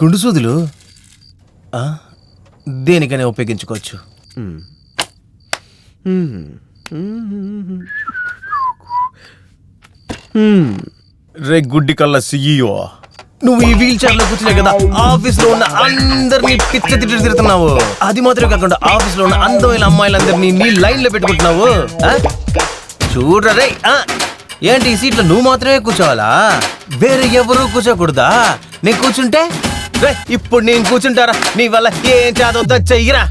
గుండు సూదులు. దేనికైనా ఉపయోగించుకోవచ్చు. రే గుడ్డి కళ్ళ సిఇఓ నువ్వు ఈ వీల్ చైర్లో కూర్చునే కదా ఆఫీస్లో ఉన్న అందరినీ పిచ్చ తిట్టి తిడుతున్నావు. అది మాత్రమే కాకుండా ఆఫీస్లో ఉన్న అందమైన అమ్మాయిలందరినీ నీ లైన్లో పెట్టుకుంటున్నావు? చూడరా ఏంటి ఈ సీట్లో నువ్వు మాత్రమే కూర్చోవాలా? వేరే ఎవరు కూర్చోకూడదా? నేను కూర్చుంటే? రే ఇప్పుడు నేను కూర్చుంటారా? నీ వల్ల ఏం చేదవుతా చెయ్యరా.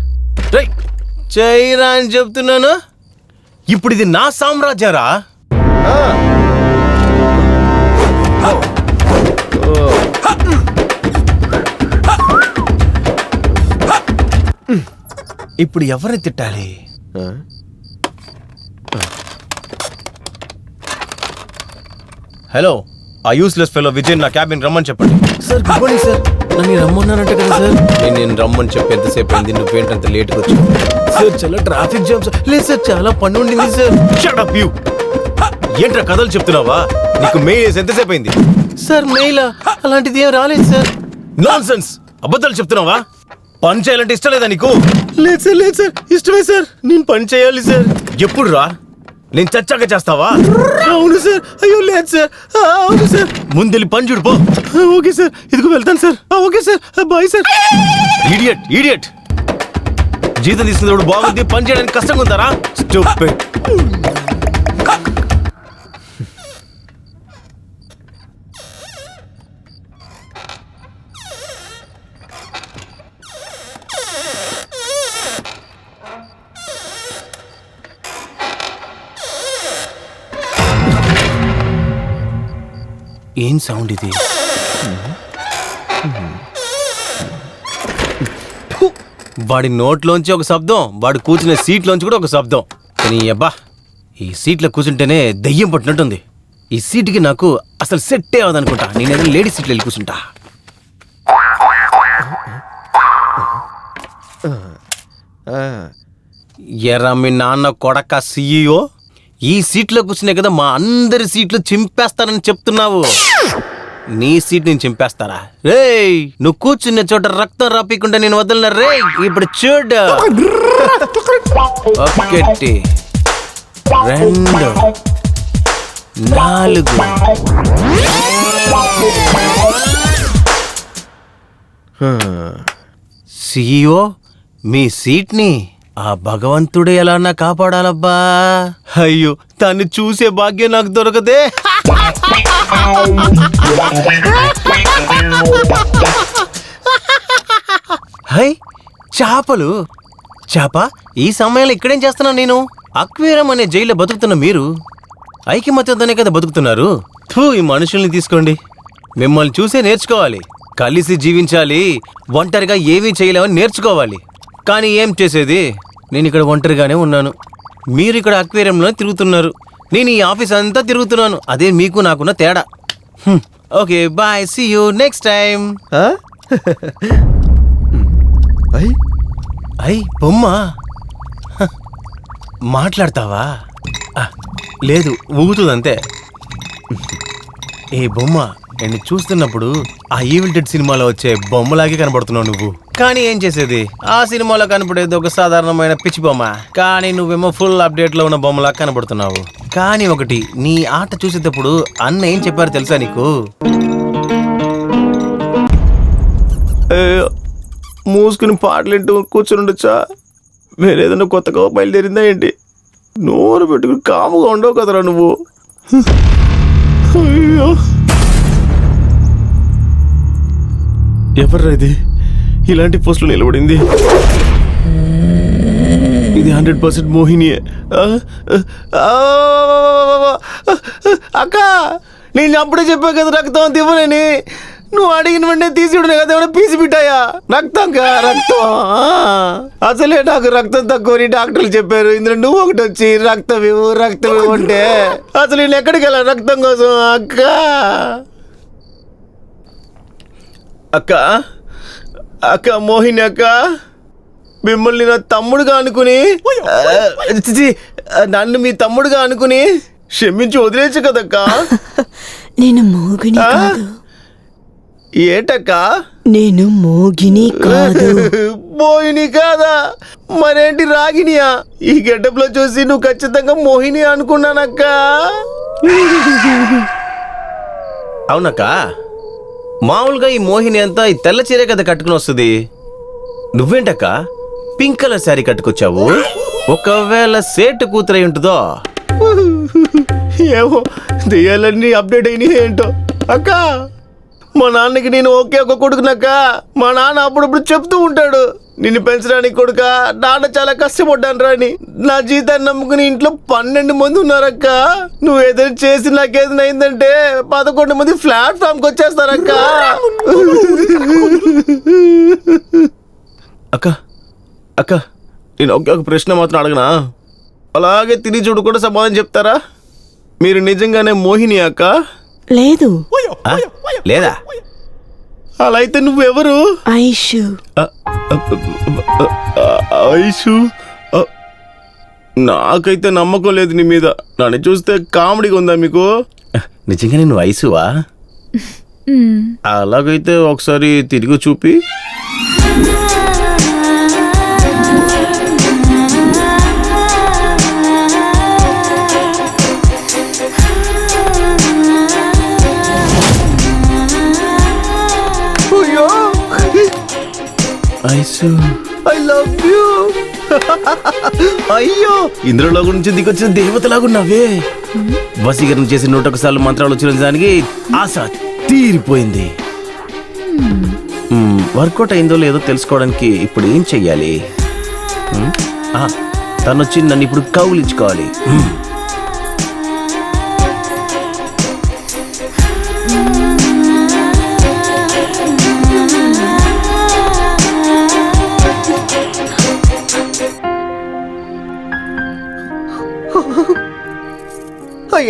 రే చెయ్యరా అని చెప్తున్నాను. ఇప్పుడు ఇది నా సామ్రాజ్యరా. ఇప్పుడు ఎవరిని తిట్టాలి? హలో. ఆ యూస్లెస్ ఫెలో విజయ్ నా క్యాబిన్ రమ్మని చెప్పండి. సార్ గుడ్ మార్నింగ్ సార్ నన్ను రమ్మన్నానంట కదా సార్ నేను నేను రమ్మని చెప్పి ఎంతసేపు అయింది నువ్వేంటంత లేట్గా వచ్చి సార్ చాలా ట్రాఫిక్ జామ్ సార్ లేదు సార్ చాలా పని ఉండింది సార్ షట్ అప్ యూ ఏంట్రా కథలు చెప్తున్నావా? నీకు మెయిల్ వేసి ఎంతసేపు అయింది? సార్ మెయిల్ అలాంటిది ఏం రాలేదు సార్ నాన్ సెన్స్ అబద్ధాలు చెప్తున్నావా? పని చేయాలంటే ఇష్టం లేదా నీకు? లేదు సార్ లేదు సార్ ఇష్టమే సార్ నేను పని చేయాలి సార్ ఎప్పుడు రా నేను చచ్చాక చేస్తావా? అవును సార్. అయ్యో లేదు సార్. అవును సార్. ముందెళ్ళి పని చూడు పో. Okay sir. ఇదిగో వెళ్తాను sir. Okay sir. Bye sir. Idiot idiot జీతం తీసుకున్నప్పుడు బాగుంది పని చేయడానికి కష్టంగా ఉందారా? Stupid. ఏం సౌండ్ ఇది? వాడి నోట్లోంచి ఒక శబ్దం వాడు కూర్చునే సీట్లోంచి కూడా ఒక శబ్దం. కానీ అబ్బా ఈ సీట్లో కూర్చుంటేనే దయ్యం పట్టినట్టుంది. ఈ సీట్కి నాకు అసలు సెట్టే అవదనుకుంటా. నేను ఏదైనా లేడీ సీట్లో వెళ్ళి కూర్చుంటా. ఎరా మీ నాన్న కొడక సీఈఓ ఈ సీట్లో కూర్చునే కదా మా అందరి సీట్లు చింపేస్తానని చెప్తున్నావు. నీ సీట్ నేను చింపేస్తారా? రే నువ్వు కూర్చున్న చోట రక్తం రాపీకుండా నేను వదలన? రే ఇప్పుడు చూడు. ఒకటి రెండు నాలుగు. సీఈఓ మీ సీట్ని ఆ భగవంతుడు ఎలా కాపాడాలబ్బా? అయ్యో దాన్ని చూసే భాగ్యం నాకు దొరకదే. హై చేపలు. చేప ఈ సమయంలో ఇక్కడేం చేస్తున్నాను నేను? అక్వేరం అనే జైల్లో బతుకుతున్న మీరు. ఐకమత్యంతోనే కదా బతుకుతున్నారు. థూ ఈ మనుషుల్ని తీసుకోండి. మిమ్మల్ని చూసే నేర్చుకోవాలి. కలిసి జీవించాలి. ఒంటరిగా ఏమీ చేయలేమని నేర్చుకోవాలి. కానీ ఏం చేసేది? నేను ఇక్కడ ఒంటరిగానే ఉన్నాను. మీరు ఇక్కడ అక్వేరియంలో తిరుగుతున్నారు. నేను ఈ ఆఫీస్ అంతా తిరుగుతున్నాను. అదే మీకు నాకున్న తేడా. Okay bye see you next time అయ్ అయ్ బొమ్మ మాట్లాడతావా? ఆ, లేదు ఊగుతుంది అంతే. ఏ బొమ్మ నేను చూస్తున్నప్పుడు ఆ ఈవిల్ డెడ్ సినిమాలో వచ్చే బొమ్మలాగే కనబడుతున్నావు నువ్వు. కానీ ఏం చేసేది? ఆ సినిమాలో కనపడేది ఒక సాధారణమైన పిచ్చి బొమ్మ. కానీ నువ్వేమో ఫుల్ అప్డేట్లో ఉన్న బొమ్మలా కనబడుతున్నావు. కానీ ఒకటి నీ ఆట చూసేటప్పుడు అన్న ఏం చెప్పారు తెలుసా నీకు? మూసుకుని పాటలింటూ కూర్చుని ఉండొచ్చా? వేరేదన్నా కొత్తగా బయలుదేరిందా ఏంటి? నోరు పెట్టుకుని కాముగా ఉండవు కదరా నువ్వు. అయ్యో. ఎవర్రా ఇది ఇలాంటి పోస్టులు నిలబడింది. ఇది హండ్రెడ్ పర్సెంట్ మోహినియే. అక్క నేను అప్పుడే చెప్పా కదా రక్తం తివ్వనని. నువ్వు అడిగిన వెంటనే తీసి కదా ఏమైనా పీసి పెట్టాయా? రక్తం కా రక్తం అసలే నాకు రక్తం తక్కువ డాక్టర్లు చెప్పారు. ఇందులో నువ్వు ఒకటి వచ్చి రక్తం ఇవ్వు రక్తం ఇవ్వు అంటే. అసలు నేను ఎక్కడికి వెళ్ళా రక్తం కోసం అక్క? అక్క? అక్క మోహిని అక్క? మిమ్మల్ని నా తమ్ముడుగా అనుకుని చిచి, నన్ను మీ తమ్ముడుగా అనుకుని క్షమించి వదిలేచ్చు కదక్కా? నేను మోగిని ఆ? కాదు. ఏటక్క? నేను మోగిని కాదు. మోహిని కాదా? మరేంటి రాగినియా ఈ గెటప్లో చూసి నువ్వు ఖచ్చితంగా మోహిని అనుకున్నానక్క. అవునక్క? మామూలుగా ఈ మోహిని అంతా ఈ తెల్ల చీరే కదా కట్టుకుని వస్తుంది. నువ్వేంటక్క? పింక్ కలర్ శారీ కట్టుకొచ్చావు? ఒకవేళ సేటు కూతురై ఉంటుందో? ఏమో దెయ్యాలన్నీ అప్డేట్ అయినాయి ఏంటో? అక్క మా నాన్నకి నేను ఒకే ఒక కొడుకునక్క. మా నాన్న అప్పుడప్పుడు చెప్తూ ఉంటాడు. నిన్ను పెంచడానికి కొడుక నాన్న చాలా కష్టపడ్డాను రాని నా జీతాన్ని నమ్ముకుని ఇంట్లో పన్నెండు మంది ఉన్నారక్క. నువ్వు ఏదైనా చేసి నాకేదైనా అయిందంటే పదకొండు మంది ప్లాట్ఫామ్కి వచ్చేస్తారక్క. అక్క అక్క నేను ఒకే ఒక ప్రశ్న మాత్రం అడగనా? అలాగే తిరిగి చూడు కూడా సమాధానం చెప్తారా? మీరు నిజంగానే మోహిని అక్క? లేదు? లేదా? అలా అయితే నువ్వెవరు? ఐషు. ఐషు నాకైతే నమ్మకం లేదు నీ మీద. నన్ను చూస్తే కామెడీగా ఉందా మీకు? నిజంగా నువ్వు ఐసువా అలాగైతే ఒకసారి తిరిగి చూపి. ఐసు ఐ లవ్ యూ అయ్యో ఇంద్రలో గురించి దిగొచ్చిన దేవతలాగున్నావే. వసీకరణ చేసి నూట ఒకసార్లు మంత్రాలు వచ్చిన దానికి ఆశ తీరిపోయింది. వర్కౌట్ అయిందో లేదో తెలుసుకోవడానికి ఇప్పుడు ఏం చెయ్యాలి? మ్మ్? తను వచ్చి నన్ను ఇప్పుడు కౌలించుకోవాలి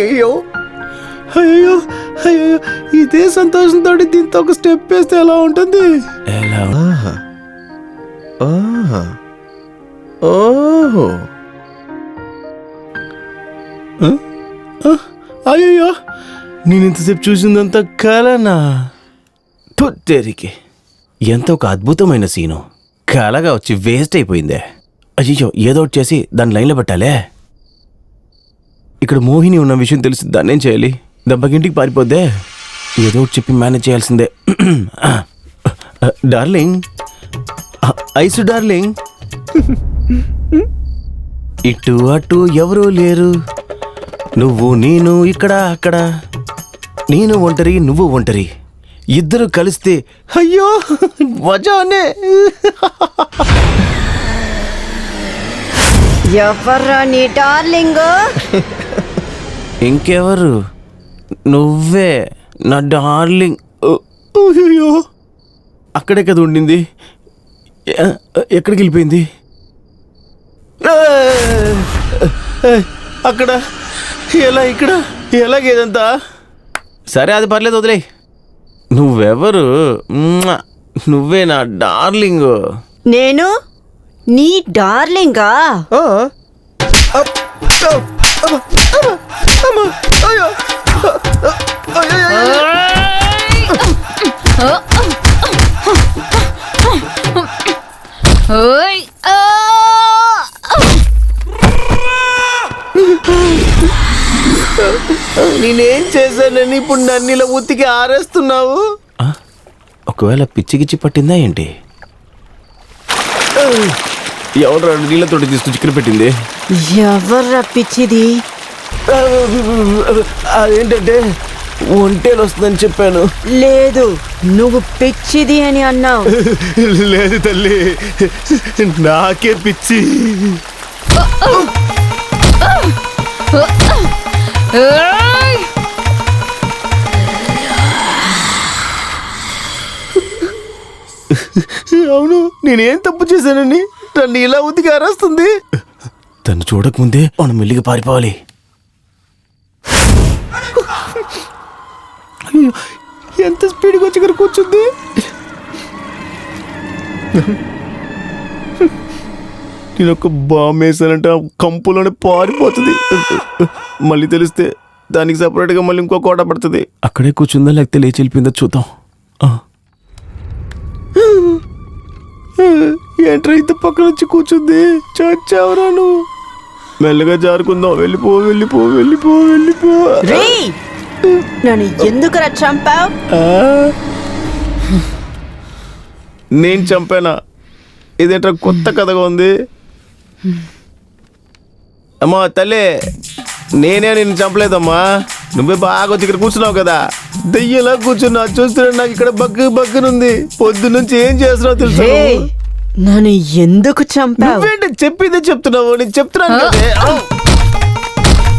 అయ్యో అయ్యో అయ్యో ఇదే సంతోషంతో దీంతో ఒక స్టెప్ వేస్తే ఎలా ఉంటుంది? ఎలా? ఓహో. అయ్యో నేను ఇంతసేపు చూసిందంతా కలనా? తొత్తేరికి ఎంత ఒక అద్భుతమైన సీను. కలగా వచ్చి వేస్ట్ అయిపోయిందే. అయ్యో ఏదో ఒకటి చేసి దాన్ని లైన్లో పెట్టాలే. ఇక్కడ మోహిని ఉన్న విషయం తెలిసి దాన్నేం చేయాలి? దెబ్బకింటికి పారిపోద్దే? ఏదో ఒకటి చెప్పి మేనేజ్ చేయాల్సిందే. డార్లింగ్? Ice darling? ఇటు అటు ఎవరూ లేరు. నువ్వు నేను ఇక్కడ అక్కడ. నేను ఒంటరి నువ్వు ఒంటరి. ఇద్దరు కలిస్తే అయ్యో మజానే ఎవర్రా నీ డార్లింగ్? ఇంకెవరు? నువ్వే నా డార్లింగ్. అయ్యో అక్కడే కదా ఉండింది. ఎక్కడికి వెళ్ళిపోయింది! అక్కడ? ఎలా ఇక్కడ? ఎలాగేదంతా సరే అది పర్లేదు వదిలే నువ్వెవరు. నువ్వే నా డార్లింగ్. నేను? నీ డార్లింగా? ఓయ్! నేనేం చేశానని ఇప్పుడు నన్ను ఇలా ఉతికి ఆరేస్తున్నావు? ఒకవేళ పిచ్చిగిచ్చి పట్టిందా ఏంటి? ఎవరు నీళ్ళతోటి తీసుకొచ్చి చికెన్ పెట్టింది. ఎవర్రా పిచ్చిది? అదేంటంటే ఒంటేలు వస్తుందని చెప్పాను. లేదు నువ్వు పిచ్చిది అని అన్నావు. లేదు తల్లి నాకే పిచ్చి! అవును నేనేం తప్పు చేశానని నన్ను ఇలా ఉతికి ఆరేస్తుంది తను చూడకముందే మనం మెల్లిగా పారిపోవాలి. అయ్యో, ఎంత స్పీడ్గా వచ్చి ఇక్కడ కూర్చుంది? నేను ఒక బాంబు వేసానంటే కంపులోనే పారిపోతుంది. మళ్ళీ తెలిస్తే దానికి సపరేట్గా మళ్ళీ ఇంకో కోట పడుతుంది. అక్కడే కూర్చుందా లేకపోతే లేచి వెళ్ళిపోయిందో చూద్దాం. ఏంట్రా ఇంత పక్కన వచ్చి కూర్చుంది? చచ్చావురా నువ్వు. మెల్లగా జారుకుందాం. వెళ్ళిపో వెళ్ళిపో వెళ్ళిపో వెళ్ళిపో. రే నన్ను ఎందుకురా చంపావు? ఆ? నేను చంపానా? ఇదేంట్రా కొత్త కథగా ఉంది? అమ్మా తల్లి నేనే నిన్ను చంపలేదమ్మా. నువ్వే బాగా వచ్చి ఇక్కడ కూర్చున్నావు కదా. దెయ్యలా కూర్చున్నా. చూస్తున్నా నాకు ఇక్కడ బగ్గు బగ్గునుంది. పొద్దు నుంచి ఏం చేస్తున్నావు తెలుసా? నన్ను ఎందుకు చంపావు? నువ్వేంటి చెప్పిందే చెప్తున్నావు? నేను చెప్తున్నాను!